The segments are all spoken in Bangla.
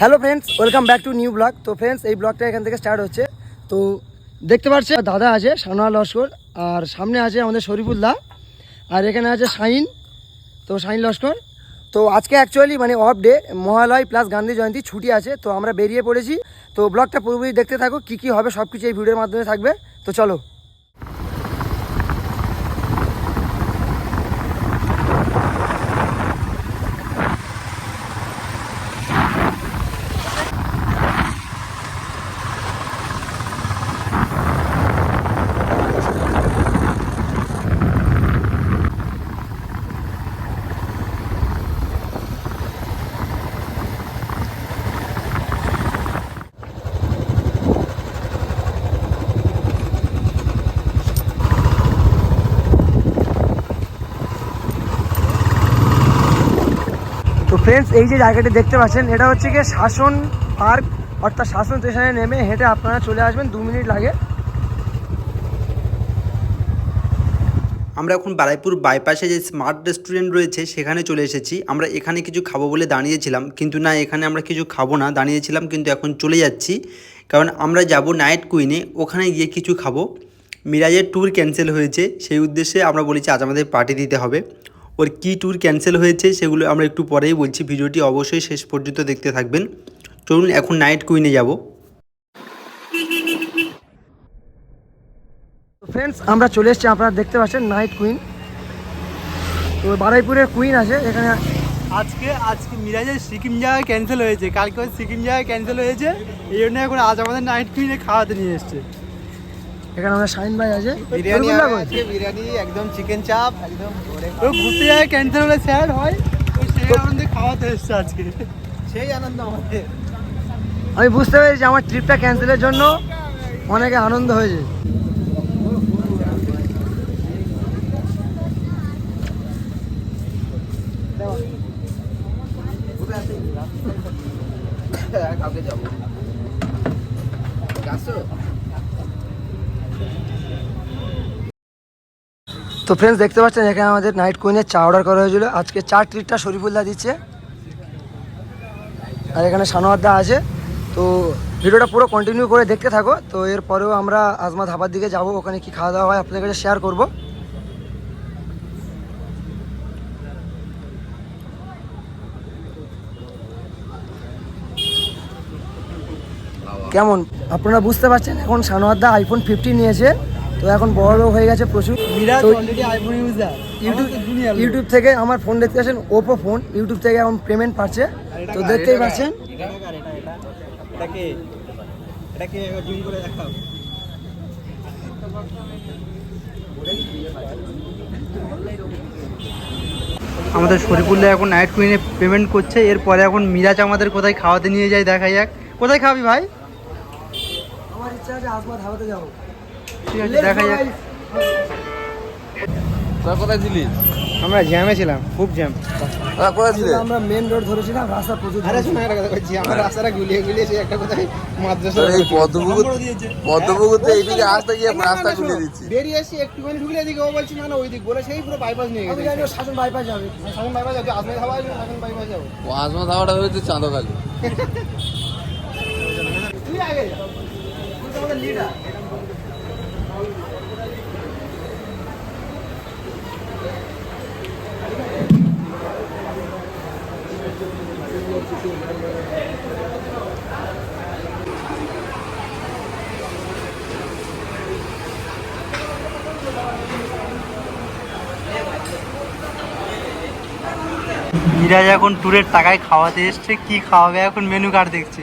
Hello friends welcome back to new blog তো ফ্রেন্ডস এই ব্লগটা এখান থেকে স্টার্ট হচ্ছে। তো দেখতে পাচ্ছেন দাদা আছে সানোয়া লস্কর, আর সামনে আছে আমাদের শরীফুল্লাহ আর এখানে আছে শাইন। তো শাইন লস্কর। তো আজকে অ্যাকচুয়ালি মানে off day Mahalaya plus Gandhi Jayanti ছুটি আছে, তো আমরা বেরিয়ে পড়েছি। তো ব্লগটা পুরোপুরি দেখতে থাকো, কী কী হবে সব কিছু এই ভিডিওর মাধ্যমে থাকবে। তো চলো। ফ্রেন্ডস এই যে জায়গাটি দেখতে পাচ্ছেন, এটা হচ্ছে গিয়ে শাসন পার্ক, অর্থাৎ শাসন স্টেশনে নেমে হেঁটে আপনারা চলে আসবেন, দু মিনিট লাগে। আমরা এখন বারাইপুর বাইপাসে যে স্মার্ট রেস্টুরেন্ট রয়েছে, সেখানে চলে এসেছি। আমরা এখানে কিছু খাব বলে দাঁড়িয়েছিলাম, কিন্তু না, এখানে আমরা কিছু খাব না, দাঁড়িয়েছিলাম, কিন্তু এখন চলে যাচ্ছি। কারণ আমরা যাব নাইট কুইনে, ওখানে গিয়ে কিছু খাব। মিরাজের ট্যুর ক্যান্সেল হয়েছে, সেই উদ্দেশ্যে আমরা বলেছি আজ আমাদের পার্টি দিতে হবে। ওর কী ট্যুর ক্যান্সেল হয়েছে সেগুলো আমরা একটু পরেই বলছি। ভিডিওটি অবশ্যই শেষ পর্যন্ত দেখতে থাকবেন। চলুন এখন নাইট কুইনে যাব। তো ফ্রেন্ডস আমরা চলে এসেছি। আপনারা দেখতে পাচ্ছেন নাইট কুইন তো বারাইপুরের কুইন আছে। এখানে আজকে আজকে মিরাজের সিকিম যাওয়া ক্যান্সেল হয়েছে। কালকে সিকিম যাওয়া ক্যান্সেল হয়েছে। এই জন্য এখন আজ আমাদের নাইট কুইনে খাওয়াতে নিয়ে এসছে। এখানে আমাদের শাহিন ভাই আছে। বিরিয়ানি? আজকে বিরিয়ানি একদম চিকেন চাপ একদম ঘুরতে যাওয়া ক্যান্সেল হলে স্যার হয়। সেই আনন্দে খাওয়াতে এসছে আজকে। সেই আনন্দ আমাদের। আমি বুঝতে পেরেছি আমার ট্রিপটা ক্যান্সেলের জন্য অনেকে আনন্দ হয়েছে। কালকে যাব। তো ফ্রেন্ডস দেখতে পাচ্ছেন, এখানে আমাদের নাইট কুইনের চা অর্ডার করা হয়েছিল। আজকে চার ট্রিটটা শরীফুল্লাহ দিচ্ছে। আর এখানে সানোয়ারদা আছে। তো ভিডিওটা পুরো কন্টিনিউ করে দেখতে থাকো। তো এরপরেও আমরা আজমা ধাবার দিকে যাব, ওখানে কি খাওয়া দাওয়া হয় আপনাদের কাছে শেয়ার করব। কেমন? আপনারা বুঝতে পারছেন, এখন সানোয়ারদা আইফোন ফিফটি নিয়েছে। তো এখন বড় হয়ে গেছে প্রচুর। ইউটিউব থেকে আমার ফোন দেখতে পাচ্ছেন ওপো ফোন ইউটিউব থেকে এখন পেমেন্ট পাচ্ছে। তো দেখতেই পাচ্ছেন। আমাদের শরীফুল্লাহ এখন নাইট কুইনে পেমেন্ট করছে। এরপরে এখন মিরাজ আমাদের কোথায় খাওয়াতে নিয়ে যায় দেখা যাক। কোথায় খাবি ভাই? আমার ইচ্ছা আছে আজমা ধাবাতে যাব। ঠিক আছে দেখা যাক। তোরা কোথায় আমরা জ্যামে ছিলাম খুব জ্যাম। তোরা কোথায় ছিলিস আমরা মেন রোড ধরেছিলাম রাস্তা প্রচুর আরে জ্যাম শোনা একটা কথা বলছি আমার রাস্তাটা গুলিয়ে গুলিয়ে সেই একটা কোথায় মাদ্রাসা এই পদ্মপুকুর পদ্মপুকুরতে এইদিকে আসতে গিয়ে রাস্তা দিচ্ছি। বেরিয়ে এসে একটুখানি ঢুকলে এদিকে ও বলছি না না ওই দিক বলে সেই পুরো বাইপাস নিয়ে আমি জানি শাসন বাইপাস যাবে সামন বাইপাস যাবে আসলে খাওয়া আসবে সামন বাইপাস যাব ও আসমা ধাবাটা হয়েছে চাঁদকালি তুই আগে যা। তুই আমাদের লিডার মিরাজ এখন ট্যুরের টাকায় খাওয়াতে এসছে কি খাওয়াবে? এখন মেনু কার্ড দেখছে।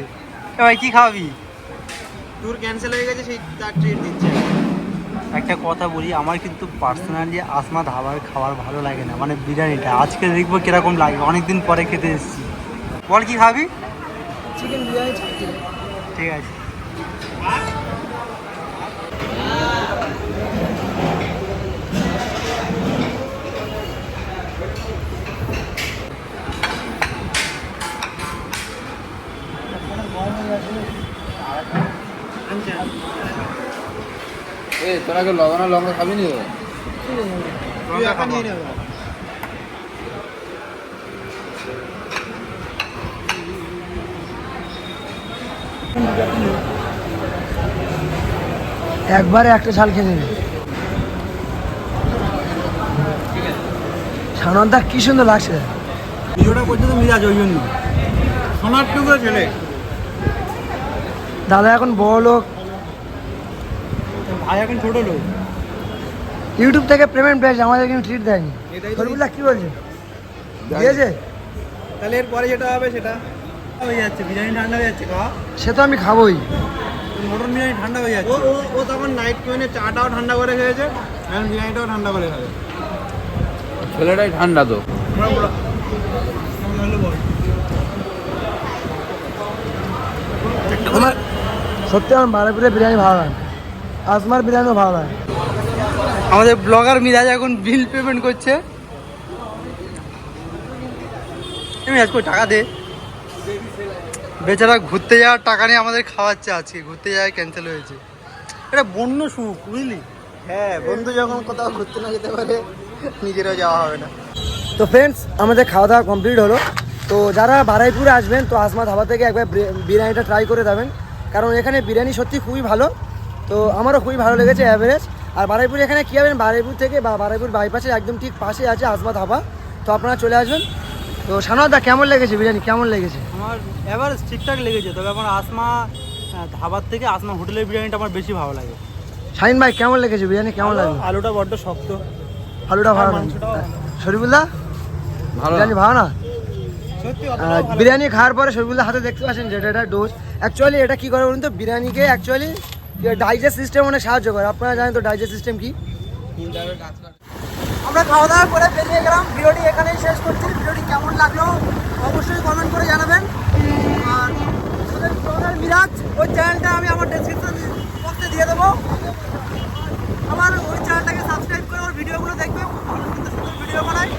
ভাই কি খাওয়াবি? ট্যুর ক্যান্সেল হয়ে গেছে সেই তার ট্রিট দিচ্ছে। একটা কথা বলি আমার কিন্তু পার্সোনালি আসমা ধাবার খাবার ভালো লাগে না মানে বিরিয়ানিটা। আজকে দেখব কীরকম লাগে অনেকদিন পরে খেতে এসেছি। বল কি খাবি চিকেন বিরিয়ানি চারটে ঠিক আছে এ তোরা কি লবণ আর লঙ্কা খাবি নি তুই একা নিয়ে নেবে একবারে একটা ঝাল খেয়ে নেবে। সানন্দা কি সুন্দর লাগছে। ভিডিওটা করছে তো মিরাজ ওই জন্য সোনার টুকরো ছেলে দাদা এখন বড় লোক। ভাই এখন ছোট লোক। ইউটিউব থেকে পেমেন্ট পেয়েছে আমাদের কিন্তু ট্রিট দেয়নি। শরীফুল্লাহ কি বলছে? দিয়েছে? তাহলে এরপরে যেটা হবে সেটা হয়ে যাচ্ছে বিরিয়ানি ঠান্ডা হয়ে যাচ্ছে খাওয়া। সে তো আমি খাবোই। মটন বিরিয়ানি ঠান্ডা হয়ে যাচ্ছে। ও ও তখন নাইট টুয়েনে চাটাও ঠান্ডা করে খেয়েছে এখন বিরিয়ানিটাও ঠান্ডা করে খাবে। ছেলেটাই ঠান্ডা তো। আমার সত্যি আমার বারাপুরের বিরিয়ানি ভালো লাগে। আসমার বিরিয়ানিও ভালো লাগে। আমাদের ব্লগার মিরাজ এখন বিল পেমেন্ট করছে। আমি আজকে টাকা দে। বেচারা ঘুরতে যাওয়ার টাকা নিয়ে আমাদের খাওয়াচ্ছে আজকে ঘুরতে যাওয়া ক্যান্সেল হয়েছে। এটা বন্য সুখ বুঝলি? হ্যাঁ বন্ধু যখন কোথাও ঘুরতে না যেতে পারে নিজেরও যাওয়া হবে না। তো ফ্রেন্ডস আমাদের খাওয়া দাওয়া কমপ্লিট হলো। তো যারা বারাইপুরে আসবেন তো আসমা ধাবা থেকে একবার বিরিয়ানিটা ট্রাই করে দেবেন কারণ এখানে বিরিয়ানি সত্যি খুবই ভালো। তো আমারও খুবই ভালো লেগেছে অ্যাভারেজ আর বারাইপুর এখানে কী হবেন বারাইপুর থেকে বা বারাইপুর বাইপাসের একদম ঠিক পাশে আছে আসমা ধাবা। তো আপনারা চলে আসবেন। তো সানোদা কেমন লেগেছে বিরিয়ানি? কেমন লেগেছে? আমার এবার ঠিকঠাক লেগেছে তবে আমার আসমা ধাবার থেকে আসমা হোটেলের বিরিয়ানিটা আমার বেশি ভালো লাগে। শাহিন ভাই কেমন লেগেছে বিরিয়ানি? কেমন লাগে আলুটা বড্ড শক্ত। আলুটা ভালো ভালো। শরীফুল্লাহ? ভালো বিরিয়ানি ভালো না? সত্যি বিরিয়ানি খাওয়ার পরে শরীফুল্লাহ হাতে দেখতে পাচ্ছেন যেটা এটা ডোজ অ্যাকচুয়ালি এটা কী করে বলুন তো? বিরিয়ানিকে অ্যাকচুয়ালি ডাইজেস্ট সিস্টেম অনেক সাহায্য করে। আপনারা জানেন তো ডাইজেস্ট সিস্টেম কি? আমরা খাওয়া দাওয়া করে বেরিয়ে গেলাম। ভিডিওটি এখানেই শেষ করছি। ভিডিওটি কেমন লাগল অবশ্যই কমেন্ট করে জানাবেন। আর মিরাজ, ওই চ্যানেলটা আমি আমার ডেসক্রিপশন বক্সে দিয়ে দেবো। আমার ওই চ্যানেলটাকে সাবস্ক্রাইব করে ওর ভিডিওগুলো দেখবে সুন্দর সুন্দর ভিডিও বানাই